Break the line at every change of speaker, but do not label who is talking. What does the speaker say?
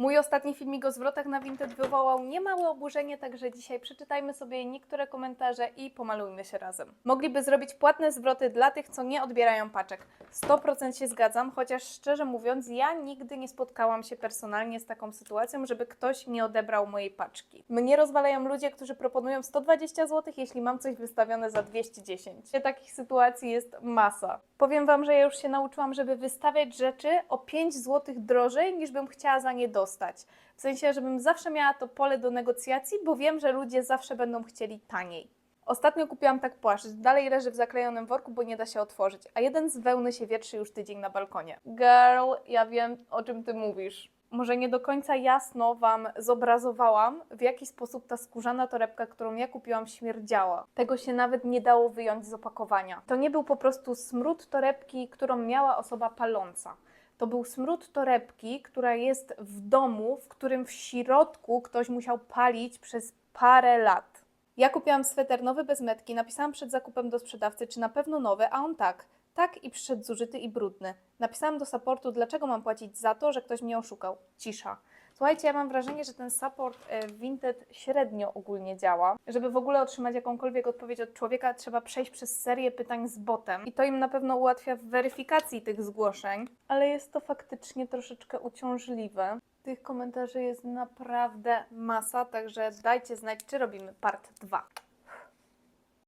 Mój ostatni filmik o zwrotach na Vinted wywołał niemałe oburzenie, także dzisiaj przeczytajmy sobie niektóre komentarze i pomalujmy się razem. Mogliby zrobić płatne zwroty dla tych, co nie odbierają paczek. 100% się zgadzam, chociaż szczerze mówiąc, ja nigdy nie spotkałam się personalnie z taką sytuacją, żeby ktoś nie odebrał mojej paczki. Mnie rozwalają ludzie, którzy proponują 120 zł, jeśli mam coś wystawione za 210. Takich sytuacji jest masa. Powiem Wam, że ja już się nauczyłam, żeby wystawiać rzeczy o 5 zł drożej, niż bym chciała za nie dostać. W sensie, żebym zawsze miała to pole do negocjacji, bo wiem, że ludzie zawsze będą chcieli taniej. Ostatnio kupiłam tak płaszcz, dalej leży w zaklejonym worku, bo nie da się otworzyć, a jeden z wełny się wietrzy już tydzień na balkonie. Girl, ja wiem o czym ty mówisz. Może nie do końca jasno Wam zobrazowałam, w jaki sposób ta skórzana torebka, którą ja kupiłam, śmierdziała. Tego się nawet nie dało wyjąć z opakowania. To nie był po prostu smród torebki, którą miała osoba paląca. To był smród torebki, która jest w domu, w którym w środku ktoś musiał palić przez parę lat. Ja kupiłam sweter nowy bez metki, napisałam przed zakupem do sprzedawcy, czy na pewno nowy, a on tak. Tak i przyszedł zużyty i brudny. Napisałam do supportu, dlaczego mam płacić za to, że ktoś mnie oszukał. Cisza. Słuchajcie, ja mam wrażenie, że ten support e, Vinted średnio ogólnie działa. Żeby w ogóle otrzymać jakąkolwiek odpowiedź od człowieka, trzeba przejść przez serię pytań z botem. I to im na pewno ułatwia w weryfikacji tych zgłoszeń, ale jest to faktycznie troszeczkę uciążliwe. Tych komentarzy jest naprawdę masa, także dajcie znać, czy robimy part 2.